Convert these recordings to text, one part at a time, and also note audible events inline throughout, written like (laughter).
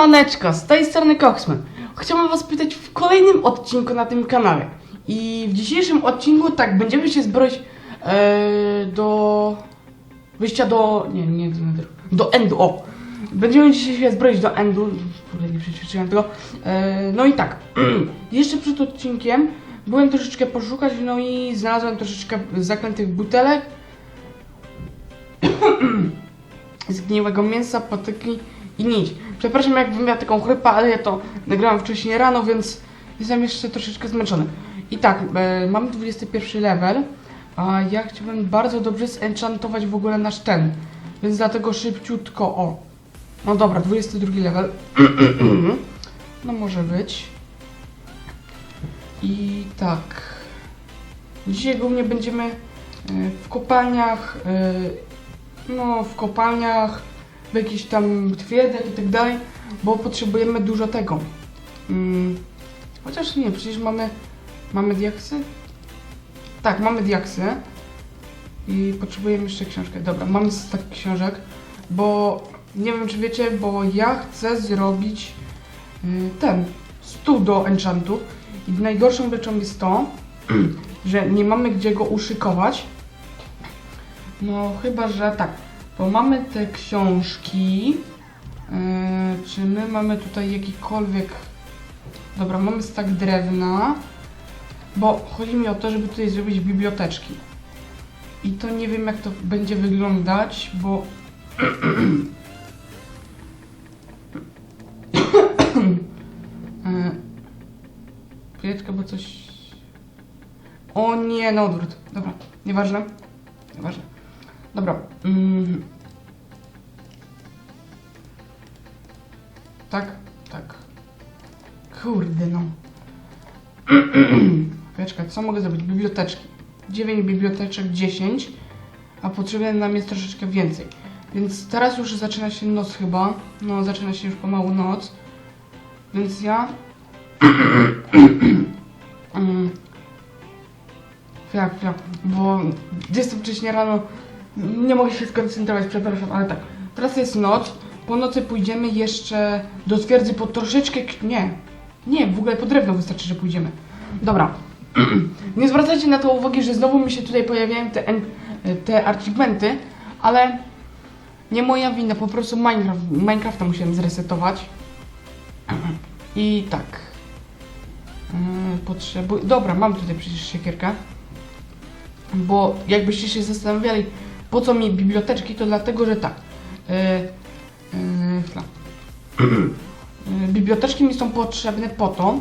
Siemaneczko, z tej strony Koksman. Chciałbym was pytać w kolejnym odcinku na tym kanale. I w dzisiejszym odcinku tak, będziemy się zbroić e, do wyjścia do... nie, nie do. Do Endu, o! Będziemy dzisiaj się zbroić do Endu. Kurde, nie przeczytałem tego. E, no i tak, (clears throat) jeszcze przed odcinkiem byłem troszeczkę poszukać, no i znalazłem troszeczkę zaklętych butelek. (clears throat) zgniłego mięsa, patyki i nić. Przepraszam, jakbym miał taką chrypę, ale ja to nagrałem wcześniej rano, więc jestem jeszcze troszeczkę zmęczony. I tak, e, mamy 21 level, a ja chciałbym bardzo dobrze zenchantować w ogóle nasz ten, więc dlatego szybciutko, o. No dobra, 22 level. (clears throat) no może być. I tak. Dzisiaj głównie będziemy e, w kopalniach, e, no w kopalniach, w jakichś tam twierdzach i tak dalej, bo potrzebujemy dużo tego. Mm, chociaż nie, przecież mamy, mamy diaksy? Tak, mamy diaksy. I potrzebujemy jeszcze książkę. Dobra, mamy tak książek, bo nie wiem czy wiecie, bo ja chcę zrobić y, ten stół do enchantu i najgorszą rzeczą jest to, (clears throat) że nie mamy gdzie go uszykować. No chyba, że tak, bo mamy te książki. Yy, czy my mamy tutaj jakikolwiek... Dobra, mamy stak drewna. Bo chodzi mi o to, żeby tutaj zrobić biblioteczki. I to nie wiem jak to będzie wyglądać, bo... (coughs) Chwileczkę, bo coś... O nie, na odwrót. Dobra, nieważne. Nieważne. Dobra. Mm. Tak, tak. Kurde no. (clears throat) Chwileczkę, co mogę zrobić? Biblioteczki. 9 biblioteczek, 10. A potrzebne nam jest troszeczkę więcej. Więc teraz już zaczyna się noc chyba. No, zaczyna się już pomału noc. Więc ja... (clears throat) Mm. Chwila, chwila, bo jestem wcześniej rano, nie mogę się skoncentrować, przepraszam, ale tak. Teraz jest noc, po nocy pójdziemy jeszcze do twierdzy po troszeczkę, nie, nie, w ogóle po drewno wystarczy, że pójdziemy. Dobra, (clears throat) nie zwracajcie na to uwagi, że znowu mi się tutaj pojawiają te, te achievementy, ale nie moja wina, po prostu Minecraft, Minecrafta musiałem zresetować. (clears throat) I tak. Yy, Potrzebuję. Dobra, mam tutaj przecież siekierkę. Bo jakbyście się zastanawiali, po co mi biblioteczki, to dlatego, że tak. Yy, chwila. Yy, biblioteczki mi są potrzebne po to,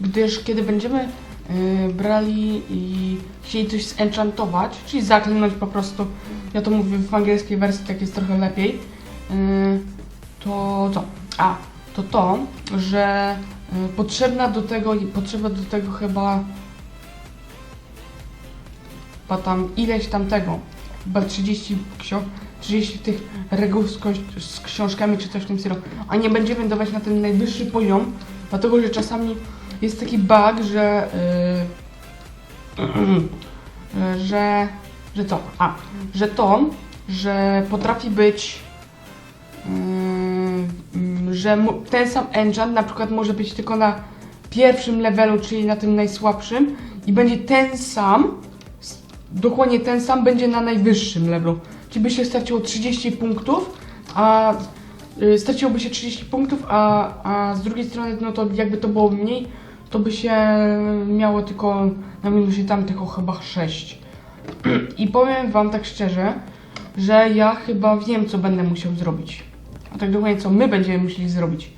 gdyż kiedy będziemy brali i chcieli coś zenchantować, czyli zaklęć po prostu, ja to mówię w angielskiej wersji, tak jest trochę lepiej, to co? A, to to, że potrzebna do tego, potrzeba do tego chyba chyba tam ileś tam tego, chyba 30 ksio, 30 tych reguł z, z książkami czy coś w tym stylu, a nie będziemy dawać na ten najwyższy poziom, dlatego że czasami jest taki bug, że y, y, (clears throat) że że co? A, że to, że potrafi być Yy, że ten sam enchant na przykład może być tylko na pierwszym levelu, czyli na tym najsłabszym i będzie ten sam, dokładnie ten sam będzie na najwyższym levelu. Czyli by się straciło 30 punktów, a y, straciłoby się 30 punktów, a, a z drugiej strony, no to jakby to było mniej, to by się miało tylko na minusie tamtych o chyba 6. I powiem wam tak szczerze, że ja chyba wiem, co będę musiał zrobić. A tak dokładnie, co my będziemy musieli zrobić.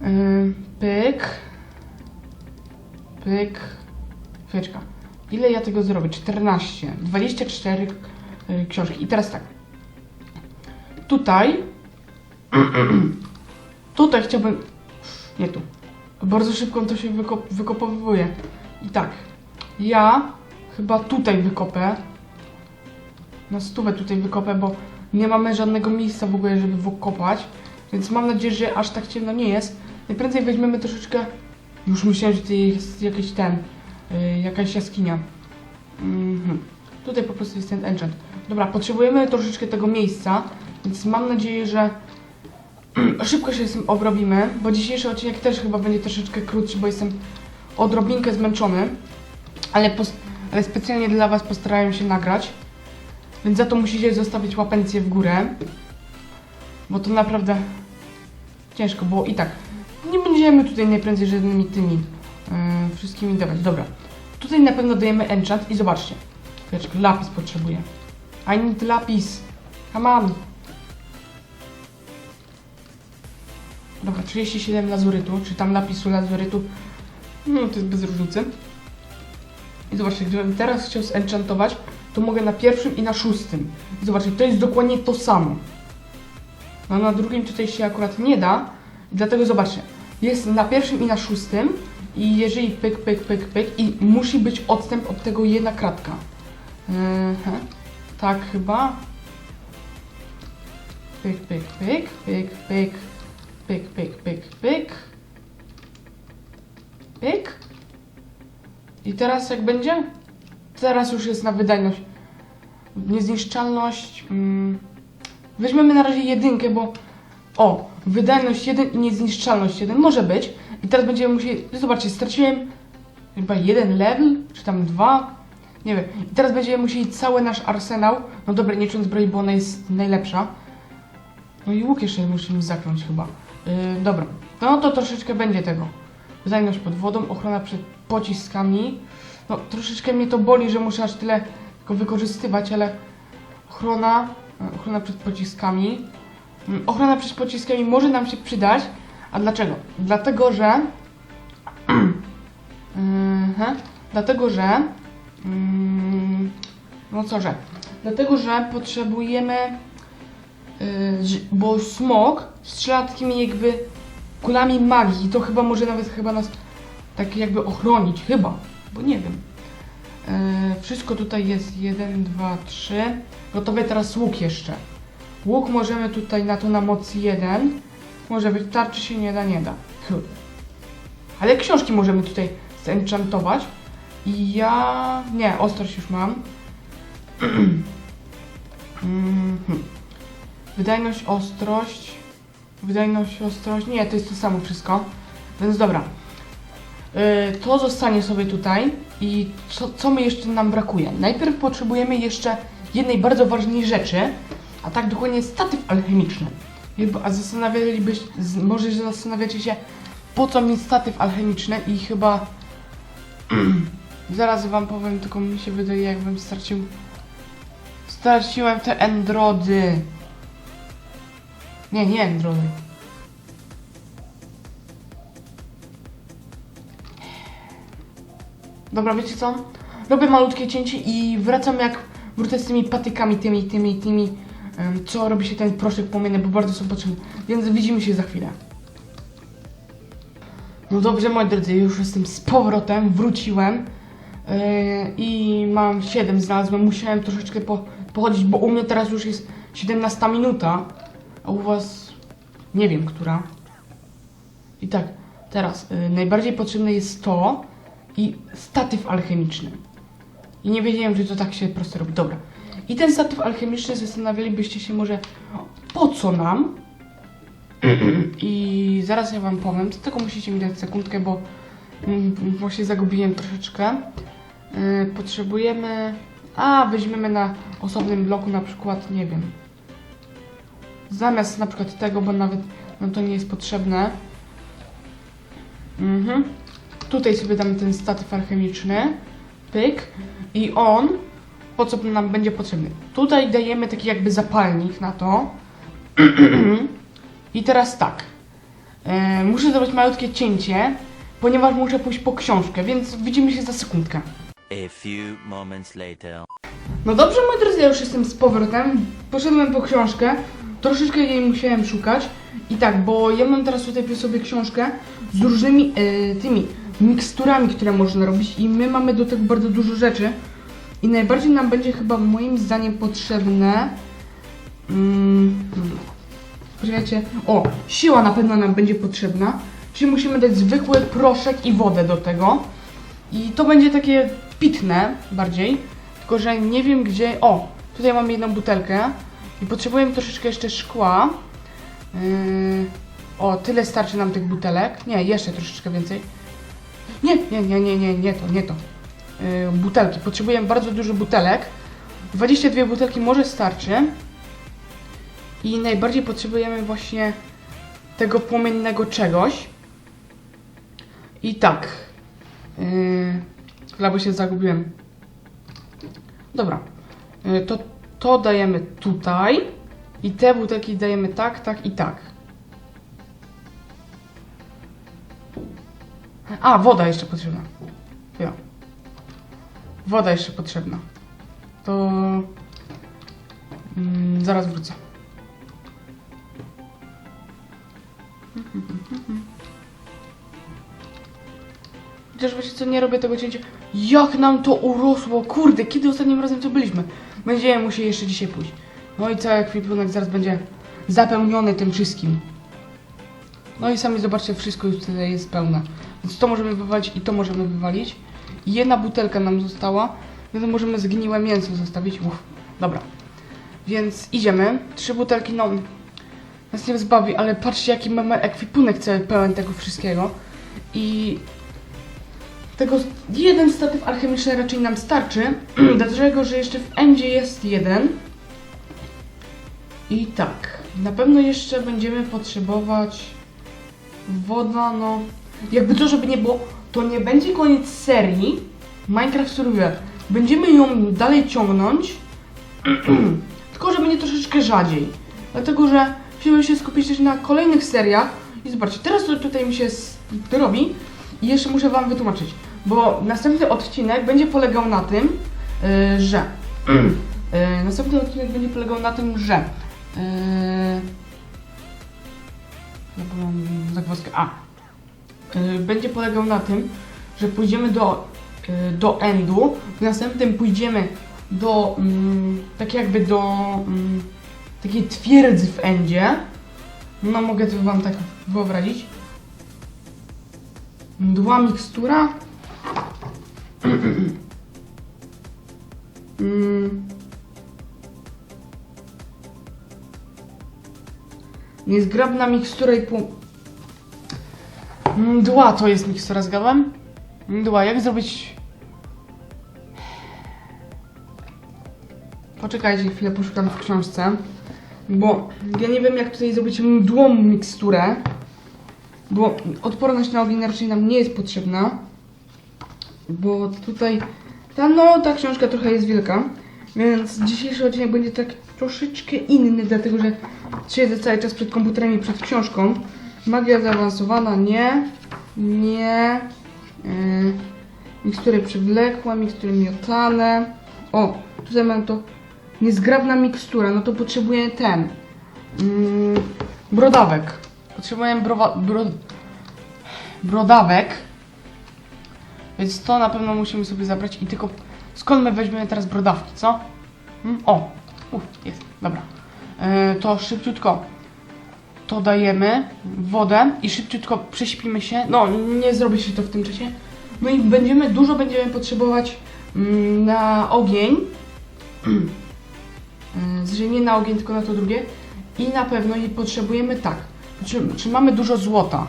Yy, pyk. Pyk. Chwileczka. Ile ja tego zrobię? 14. 24 yy, książki. I teraz tak. Tutaj. (clears throat) tutaj chciałbym. Nie tu. Bardzo szybko to się wykop, wykopowuje. I tak. Ja chyba tutaj wykopę. Na stówę tutaj wykopę, bo nie mamy żadnego miejsca w ogóle, żeby wykopać. Więc mam nadzieję, że aż tak ciemno nie jest. Najprędzej weźmiemy troszeczkę... Już myślałem, że tutaj jest jakiś ten... Yy, jakaś jaskinia. Mhm. Tutaj po prostu jest ten enchant. Dobra, potrzebujemy troszeczkę tego miejsca, więc mam nadzieję, że (clears throat) szybko się z tym obrobimy, bo dzisiejszy odcinek też chyba będzie troszeczkę krótszy, bo jestem odrobinkę zmęczony, ale, ale specjalnie dla Was postarałem się nagrać, więc za to musicie zostawić łapencję w górę, bo to naprawdę ciężko było i tak. Nie będziemy tutaj najprędzej żadnymi tymi yy, wszystkimi dawać. Dobra, tutaj na pewno dajemy enchant i zobaczcie. Chwileczkę, lapis potrzebuję. I need lapis. Come on. Dobra, 37 lazurytu, czy tam lapisu lazurytu. No to jest bez różnicy. I zobaczcie, gdybym teraz chciał zenchantować, to mogę na pierwszym i na szóstym. I zobaczcie, to jest dokładnie to samo. No na drugim tutaj się akurat nie da. Dlatego zobaczcie, jest na pierwszym i na szóstym. I jeżeli pyk, pyk, pyk, pyk i musi być odstęp od tego jedna kratka. Yy, tak chyba. Pyk, pyk, pyk, pyk, pyk, pyk, pyk, pyk, pyk. Pyk. I teraz jak będzie? Teraz już jest na wydajność. Niezniszczalność. Mm, weźmiemy na razie jedynkę, bo. O, wydajność 1 i niezniszczalność 1 może być. I teraz będziemy musieli. Zobaczcie, straciłem chyba jeden level, czy tam dwa. Nie wiem. I teraz będziemy musieli cały nasz arsenał. No dobra, nie czując zbroi, bo ona jest najlepsza. No i łuk jeszcze musimy zakląć chyba. Yy, dobra. No to troszeczkę będzie tego. Wydajność pod wodą, ochrona przed pociskami. No troszeczkę mnie to boli, że muszę aż tyle go wykorzystywać, ale ochrona, ochrona przed pociskami. Mm, Ochrona przed pociskami może nam się przydać. A dlaczego? Dlatego, że. (clears throat) Dlatego, że mm, no co, że? Dlatego, że potrzebujemy ż- bo smok strzela takimi jakby kulami magii. To chyba może nawet chyba nas tak jakby ochronić. Chyba, bo nie wiem. Yy, wszystko tutaj jest 1, 2, 3. Gotowe teraz łuk jeszcze. Łuk możemy tutaj na to na moc 1. Może być tarczy się nie da, nie da. (laughs) Ale książki możemy tutaj zenchantować. I ja... Nie, ostrość już mam. (clears throat) Mhm. Wydajność, ostrość. Wydajność, ostrość. Nie, to jest to samo wszystko. Więc dobra. Yy, to zostanie sobie tutaj. I co, co my jeszcze nam brakuje? Najpierw potrzebujemy jeszcze jednej bardzo ważnej rzeczy, a tak dokładnie statyw alchemiczny. Jakby- A zastanawialibyście, może zastanawiacie się, po co mi statyw alchemiczny i chyba (clears throat) zaraz wam powiem, tylko mi się wydaje jakbym stracił straciłem te endrody nie, nie endrody dobra, wiecie co? robię malutkie cięcie i wracam jak wrócę z tymi patykami, tymi, tymi, tymi co robi się ten proszek płomienny, bo bardzo są potrzebne więc widzimy się za chwilę no dobrze, moi drodzy, już jestem z powrotem, wróciłem yy, i mam 7 znalazłem. Musiałem troszeczkę po, pochodzić, bo u mnie teraz już jest 17 minuta, a u was nie wiem, która. I tak, teraz yy, najbardziej potrzebne jest to i statyw alchemiczny. I nie wiedziałem, że to tak się prosto robi. Dobra. I ten statyw alchemiczny zastanawialibyście się może, po co nam? I zaraz ja wam powiem, do tego musicie mi dać sekundkę, bo mm, właśnie zagubiłem troszeczkę. Yy, potrzebujemy... A, weźmiemy na osobnym bloku na przykład, nie wiem. Zamiast na przykład tego, bo nawet no to nie jest potrzebne. Mhm. Tutaj sobie damy ten statyw alchemiczny. Pyk. I on, po co nam będzie potrzebny? Tutaj dajemy taki jakby zapalnik na to. (clears throat) I teraz tak. E, muszę zrobić malutkie cięcie, ponieważ muszę pójść po książkę, więc widzimy się za sekundkę. A few moments later. No dobrze, moi drodzy, ja już jestem z powrotem. Poszedłem po książkę, troszeczkę jej musiałem szukać. I tak, bo ja mam teraz tutaj przy sobie książkę z różnymi e, tymi miksturami, które można robić i my mamy do tego bardzo dużo rzeczy. I najbardziej nam będzie chyba moim zdaniem potrzebne... Mm. Poczekajcie. O, siła na pewno nam będzie potrzebna. Czyli musimy dać zwykły proszek i wodę do tego. I to będzie takie pitne bardziej. Tylko, że nie wiem gdzie... O, tutaj mam jedną butelkę. I potrzebujemy troszeczkę jeszcze szkła. Yy, O, tyle starczy nam tych butelek. Nie, jeszcze troszeczkę więcej. Nie, nie, nie, nie, nie, nie to, nie to. Yy, butelki. Potrzebujemy bardzo dużo butelek. 22 butelki może starczy. I najbardziej potrzebujemy właśnie tego płomiennego czegoś. I tak. Yy, chyba bo się zagubiłem. Dobra. Yy, to, to dajemy tutaj. I te butelki dajemy tak, tak i tak. A, woda jeszcze potrzebna. Ja. Woda jeszcze potrzebna. To... Mm, zaraz wrócę. Chociaż wiecie co, nie robię tego cięcia. Jak nam to urosło! Kurde, kiedy ostatnim razem tu byliśmy? Będziemy musieli jeszcze dzisiaj pójść. No i cały ekwipunek zaraz będzie zapełniony tym wszystkim. No i sami zobaczcie, wszystko już tutaj jest pełne. Więc to możemy wywalić i to możemy wywalić. Jedna butelka nam została, więc możemy zgniłe mięso zostawić. Uff, dobra. Więc idziemy. Trzy butelki, no nas nie zbawi, ale patrzcie jaki mamy ekwipunek cały pełen tego wszystkiego. I tego jeden statyw alchemiczny raczej nam starczy, (clears throat) dlatego że jeszcze w endzie jest jeden. I tak, na pewno jeszcze będziemy potrzebować woda, no jakby to, żeby nie było, to nie będzie koniec serii Minecraft Survival. Będziemy ją dalej ciągnąć, (clears throat) tylko że będzie troszeczkę rzadziej. Dlatego, że musimy się skupić też na kolejnych seriach. I zobaczcie, teraz to tutaj mi się s- robi i jeszcze muszę Wam wytłumaczyć, bo następny odcinek będzie polegał na tym, yy, że yy, (clears throat) następny odcinek będzie polegał na tym, że yy, zagwozdkę. A. Yy, będzie polegał na tym, że pójdziemy do, yy, do endu, w następnym pójdziemy do, mm, tak jakby do mm, takiej twierdzy w endzie. No mogę to wam tak wyobrazić. Mdła mikstura. (clears throat) Mm. Niezgrabna mikstura i pół. Mdła to jest mikstura, zgadłem? Mdła, jak zrobić... Poczekajcie chwilę, poszukam w książce. Bo ja nie wiem jak tutaj zrobić mdłą miksturę. Bo odporność na ogień raczej nam nie jest potrzebna. Bo tutaj ta, no, ta książka trochę jest wielka. Więc dzisiejszy odcinek będzie tak troszeczkę inny, dlatego że siedzę cały czas przed komputerem i przed książką. Magia zaawansowana, nie. Nie. Yy, mikstury przywlekłe, mikstury miotane. O, tutaj mam to niezgrabna mikstura, no to potrzebuję ten. Mm, brodawek. Potrzebuję browa, bro, brodawek. Więc to na pewno musimy sobie zabrać i tylko skąd my weźmiemy teraz brodawki, co? Mm, o, Uf, jest, dobra. E, to szybciutko to dajemy, wodę i szybciutko prześpimy się. No, nie zrobi się to w tym czasie. No i będziemy, dużo będziemy potrzebować mm, na ogień. E, (clears throat) Znaczy nie na ogień, tylko na to drugie. I na pewno i potrzebujemy tak. Czy, czy mamy dużo złota?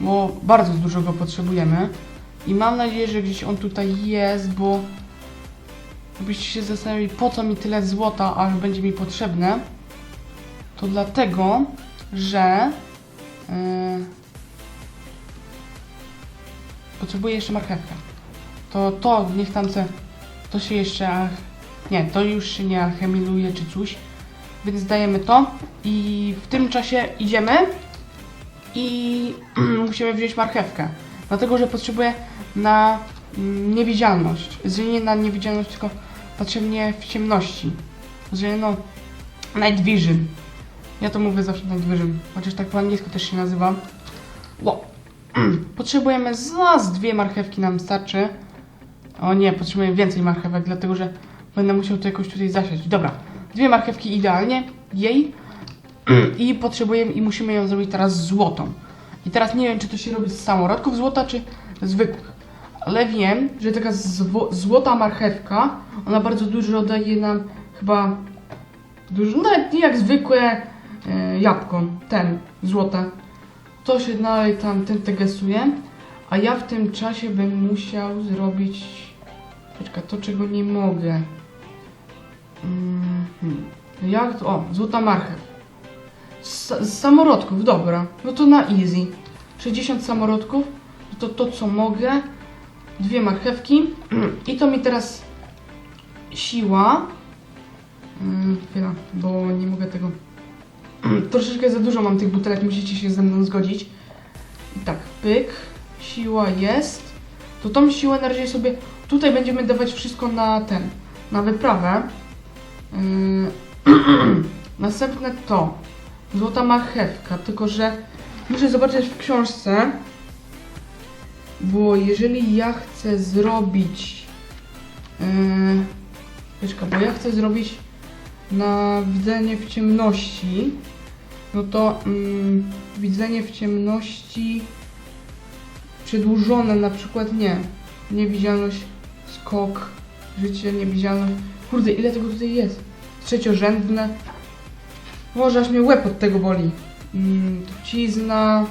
Bo bardzo dużo go potrzebujemy. I mam nadzieję, że gdzieś on tutaj jest, bo Gdybyście się zastanawiali, po co mi tyle złota, aż będzie mi potrzebne, to dlatego, że yy, potrzebuję jeszcze marchewkę. To to niech tam se, to się jeszcze, nie, to już się nie alchemiluje czy coś, więc dajemy to i w tym czasie idziemy i (clears throat) musimy wziąć marchewkę, dlatego, że potrzebuję na mm, niewidzialność, że nie na niewidzialność, tylko potrzebnie w ciemności, że no night vision. Ja to mówię zawsze night vision, chociaż tak po angielsku też się nazywa. Ło. (clears throat) Potrzebujemy z nas dwie marchewki nam starczy. O nie, potrzebujemy więcej marchewek, dlatego że będę musiał to jakoś tutaj zasiać. Dobra, dwie marchewki idealnie, jej. (clears throat) I potrzebujemy i musimy ją zrobić teraz złotą. I teraz nie wiem, czy to się robi z samorodków złota, czy zwykłych. Ale wiem, że taka złota marchewka, ona bardzo dużo daje nam chyba dużo, no nawet nie jak zwykłe jabłko, ten, złote. To się dalej tam ten tegesuje, a ja w tym czasie bym musiał zrobić... Czekaj, to czego nie mogę. Mhm. Jak to? O, złota marchew. Z, samorodków, dobra. No to na easy. 60 samorodków, to to co mogę. Dwie marchewki. I to mi teraz siła. Mm, Chwila, bo nie mogę tego. (clears throat) Troszeczkę za dużo mam tych butelek, musicie się ze mną zgodzić. I tak, pyk, siła jest. To tą siłę na razie sobie. Tutaj będziemy dawać wszystko na ten, na wyprawę. Yy, (clears throat) Następne to złota marchewka, tylko że muszę zobaczyć w książce, bo jeżeli ja chcę zrobić yy, bo ja chcę zrobić na widzenie w ciemności, no to mm, widzenie w ciemności przedłużone na przykład nie, niewidzialność, skok, życie, niewidzialność, kurde ile tego tutaj jest, trzeciorzędne, może aż mnie łeb od tego boli. Mm, trucizna,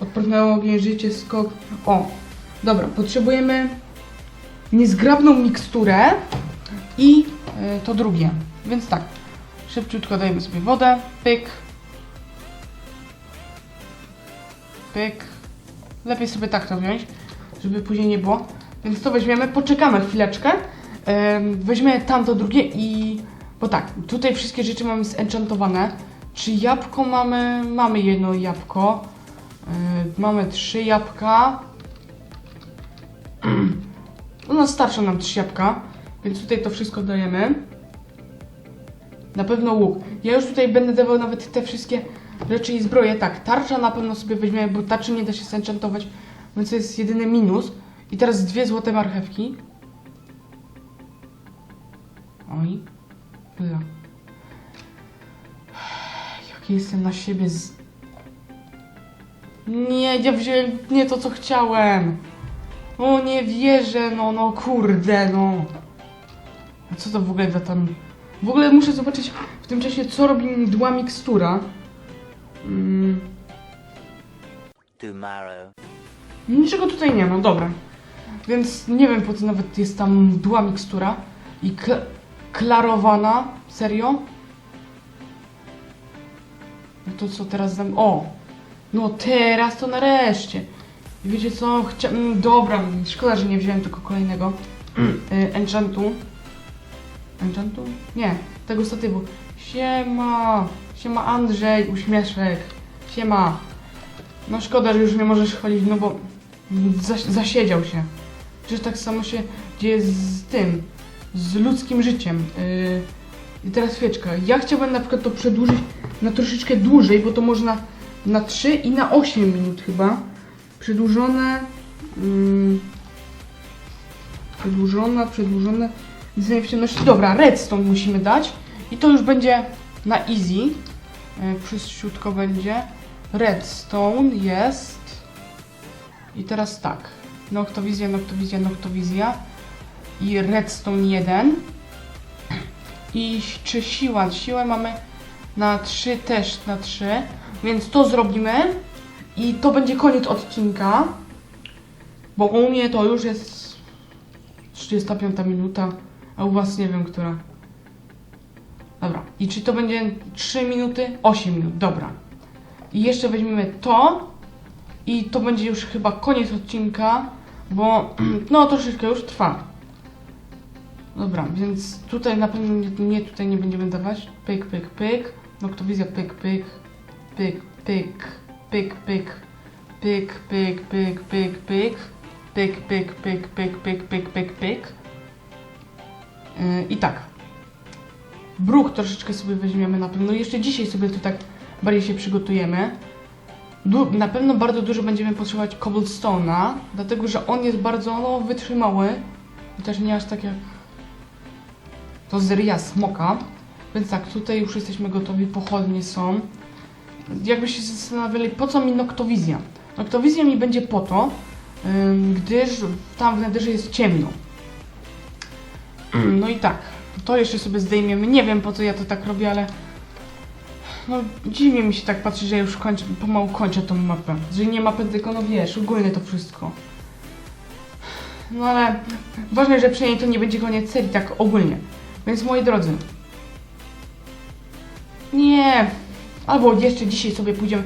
odporne ogień, życie, skok. O, dobra, potrzebujemy niezgrabną miksturę i y, to drugie. Więc tak, szybciutko dajemy sobie wodę, pyk, pyk. Lepiej sobie tak to wziąć, żeby później nie było. Więc to weźmiemy, poczekamy chwileczkę, ym, weźmiemy tamto drugie i... Bo tak, tutaj wszystkie rzeczy mamy zenchantowane. Czy jabłko mamy? Mamy jedno jabłko. Yy, mamy trzy jabłka. (clears throat) No starczą nam trzy jabłka, więc tutaj to wszystko dajemy. Na pewno łuk. Ja już tutaj będę dawał nawet te wszystkie rzeczy i zbroje. Tak, tarcza na pewno sobie weźmiemy, bo tarczy nie da się zenchantować, więc to jest jedyny minus. I teraz dwie złote marchewki. Oj. Chwila. Jaki jestem na siebie z... Nie, ja wziąłem nie to, co chciałem. O, nie wierzę, no, no, kurde, no. A co to w ogóle za tam... W ogóle muszę zobaczyć w tym czasie, co robi mi mdła mikstura. Mm, niczego tutaj nie ma, dobra. Więc nie wiem, po co nawet jest tam mdła mikstura. I kla- klarowana, serio? No to co teraz dam? O! No teraz to nareszcie. I wiecie co? Chciałem... Dobra, szkoda, że nie wziąłem tylko kolejnego y, enchantu. Enchantu? Nie, tego statywu. Siema! Siema Andrzej, uśmieszek. Siema. No szkoda, że już nie możesz chwalić, no bo zas zasiedział się. Przecież tak samo się dzieje z tym, z ludzkim życiem. Yy, I teraz chwileczkę. Ja chciałbym na przykład to przedłużyć na troszeczkę dłużej, bo to można na 3 i na 8 minut chyba. Przedłużone. Yy, przedłużona, przedłużone. Widzenie w ciemności. Dobra, redstone musimy dać. I to już będzie na easy. Yy, Przyściutko będzie. Redstone jest. I teraz tak. Noktowizja, noktowizja, noktowizja. I redstone 1. I czy siła? Siłę mamy na 3 też na 3. Więc to zrobimy. I to będzie koniec odcinka. Bo u mnie to już jest 35 minuta, a u was nie wiem, która. Dobra. I czy to będzie 3 minuty? 8 minut, dobra. I jeszcze weźmiemy to. I to będzie już chyba koniec odcinka, bo no troszeczkę już trwa. Dobra, więc tutaj na pewno nie, nie tutaj nie będziemy dawać. Pyk, pyk, pyk. Noktowizja, pyk, pyk. Pyk, pyk. Pyk, pyk. Pyk, pyk, pyk, pyk, pyk. Pyk, pyk, pyk, pyk, pyk, pyk, pyk, pyk. Yy, I tak. Bruch troszeczkę sobie weźmiemy na pewno. Jeszcze dzisiaj sobie tu tak bardziej się przygotujemy. Du- na pewno bardzo dużo będziemy potrzebować cobblestone'a, dlatego że on jest bardzo no, wytrzymały. Chociaż nie aż tak jak to z ryja smoka. Więc tak, tutaj już jesteśmy gotowi, pochodnie są. Jakby się zastanawiali, po co mi noktowizja? Noktowizja mi będzie po to, gdyż tam w netherze jest ciemno. No i tak, to jeszcze sobie zdejmiemy. Nie wiem po co ja to tak robię, ale No dziwnie mi się tak patrzy, że już kończę, pomału kończę tą mapę. Że nie mapę, tylko no wiesz, ogólnie to wszystko. No ale ważne, że przynajmniej to nie będzie koniec serii, tak ogólnie. Więc moi drodzy. Nie. Albo jeszcze dzisiaj sobie pójdziemy.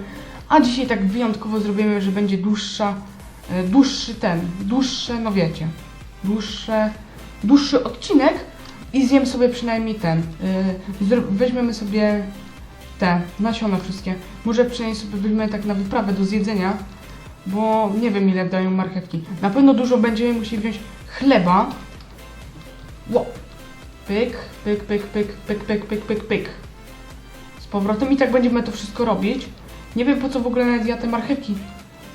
A dzisiaj tak wyjątkowo zrobimy, że będzie dłuższa, e, dłuższy ten, dłuższe, no wiecie, dłuższe, dłuższy odcinek i zjem sobie przynajmniej ten. y, zro- weźmiemy sobie te nasiona wszystkie. Może przynajmniej sobie weźmiemy tak na wyprawę do zjedzenia, bo nie wiem ile dają marchewki. Na pewno dużo będziemy musieli wziąć chleba. Ło. Pyk, pyk, pyk, pyk, pyk, pyk, pyk, pyk, pyk. Z powrotem i tak będziemy to wszystko robić. Nie wiem po co w ogóle nawet ja te marchewki,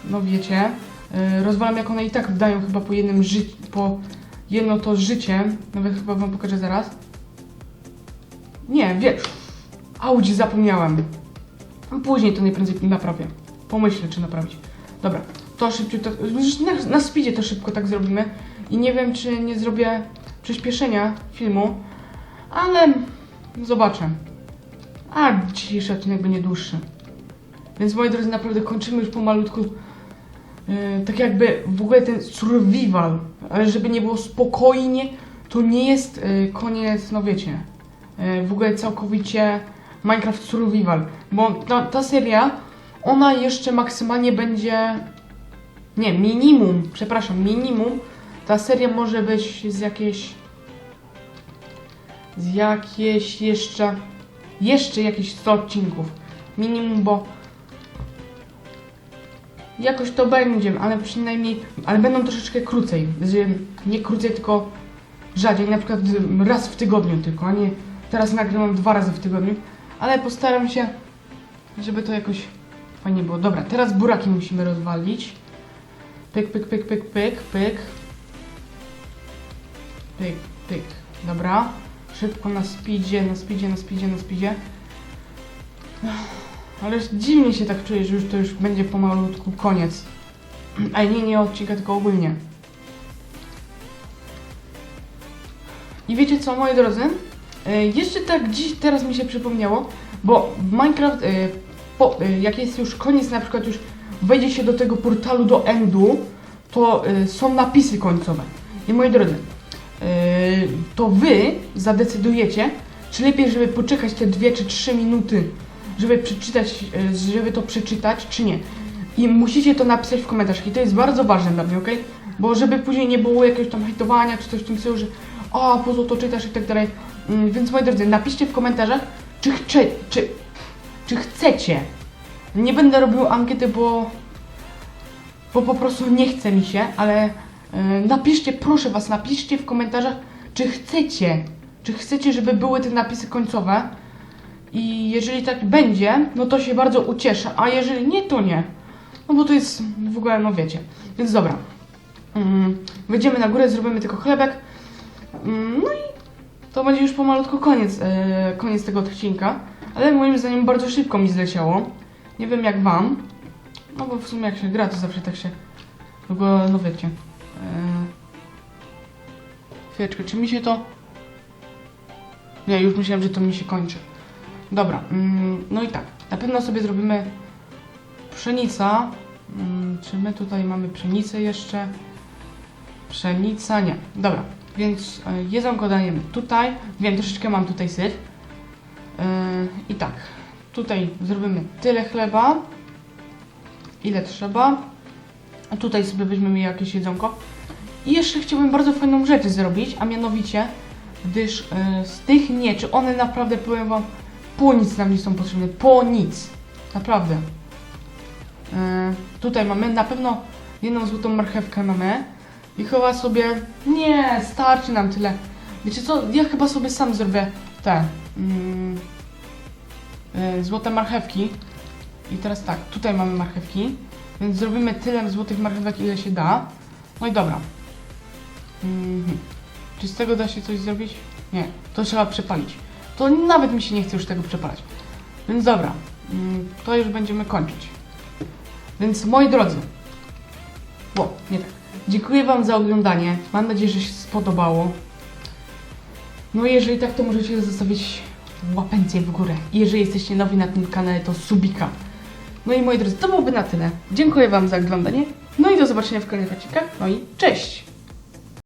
no wiecie, yy, rozwalam jak one i tak dają chyba po jednym życiu, po jedno to życie. Nawet chyba wam pokażę zaraz. Nie, wiesz. Audzi zapomniałem. Później to najprędzej naprawię. Pomyślę, czy naprawić. Dobra, to szybciutko, na, na speedzie to szybko tak zrobimy. I nie wiem, czy nie zrobię przyspieszenia filmu, ale zobaczę. A dzisiejszy odcinek będzie dłuższy. Więc moi drodzy, naprawdę kończymy już pomalutku. Yy, tak jakby w ogóle ten survival, ale żeby nie było spokojnie, to nie jest yy, koniec, no wiecie, yy, w ogóle całkowicie Minecraft Survival, bo ta, ta seria, ona jeszcze maksymalnie będzie, nie, minimum, przepraszam, minimum, ta seria może być z jakiejś, z jakieś jeszcze, jeszcze jakieś 100 odcinków, minimum, bo Jakoś to będzie, ale przynajmniej, ale będą troszeczkę krócej. Nie krócej, tylko rzadziej, na przykład raz w tygodniu tylko, a nie teraz nagrywam dwa razy w tygodniu, ale postaram się, żeby to jakoś fajnie było. Dobra, teraz buraki musimy rozwalić. Pyk, pyk, pyk, pyk, pyk, pyk. Pyk, pyk. Dobra. Szybko na speedzie, na speedzie, na speedzie, na speedzie. Ale dziwnie się tak czuję, że już to już będzie pomalutku koniec. Ale nie, nie odcinka, tylko ogólnie. I wiecie co, moi drodzy? E, jeszcze tak dziś, teraz mi się przypomniało, bo w Minecraft, e, po, e, jak jest już koniec, na przykład już wejdzie się do tego portalu do endu, to są napisy końcowe. I moi drodzy, to wy zadecydujecie, czy lepiej, żeby poczekać te dwie czy trzy minuty, żeby przeczytać, e, żeby to przeczytać, czy nie. I musicie to napisać w komentarzach i to jest bardzo ważne dla mnie, ok? Bo żeby później nie było jakiegoś tam hejtowania czy coś w tym stylu, że o, po co to czytasz i tak dalej. Mm, Więc moi drodzy, napiszcie w komentarzach, czy, chce, czy, czy chcecie. Nie będę robił ankiety, bo, bo po prostu nie chce mi się, ale e, napiszcie, proszę was, napiszcie w komentarzach, czy chcecie, czy chcecie, żeby były te napisy końcowe. I jeżeli tak będzie, no to się bardzo ucieszę, a jeżeli nie, to nie. No bo to jest w ogóle, no wiecie. Więc dobra. Mm, Wejdziemy na górę, zrobimy tylko chlebek. Mm, No i to będzie już pomalutku koniec, e, koniec tego odcinka. Ale moim zdaniem bardzo szybko mi zleciało. Nie wiem jak wam. No bo w sumie jak się gra, to zawsze tak się... Długo, no wiecie. E, chwileczkę, czy mi się to... Nie, już myślałem, że to mi się kończy. Dobra, mm, no i tak. Na pewno sobie zrobimy pszenica. Mm, Czy my tutaj mamy pszenicę jeszcze? Pszenica, nie. Dobra, więc e, jedzonko dajemy tutaj. Wiem, troszeczkę mam tutaj syr. Yy, I tak, tutaj zrobimy tyle chleba, ile trzeba. A tutaj sobie weźmiemy jakieś jedzonko. I jeszcze chciałbym bardzo fajną rzecz zrobić, a mianowicie, gdyż e, z tych mieczy, one naprawdę, powiem wam, po nic nam nie są potrzebne. Po nic. Naprawdę. E, tutaj mamy na pewno jedną złotą marchewkę mamy. I chyba sobie... Nie, starczy nam tyle. Wiecie co? Ja chyba sobie sam zrobię te... E, złote marchewki. I teraz tak, tutaj mamy marchewki. Więc zrobimy tyle złotych marchewek, ile się da. No i dobra. Mhm. Czy z tego da się coś zrobić? Nie, to trzeba przepalić. To nawet mi się nie chce już tego przepalać. Więc dobra, mm, to już będziemy kończyć. Więc moi drodzy, o, nie tak. Dziękuję Wam za oglądanie. Mam nadzieję, że się spodobało. No i jeżeli tak, to możecie zostawić łapencję w górę. I jeżeli jesteście nowi na tym kanale, to subika. No i moi drodzy, to byłoby na tyle. Dziękuję Wam za oglądanie. No i do zobaczenia w kolejnych odcinkach. No i cześć!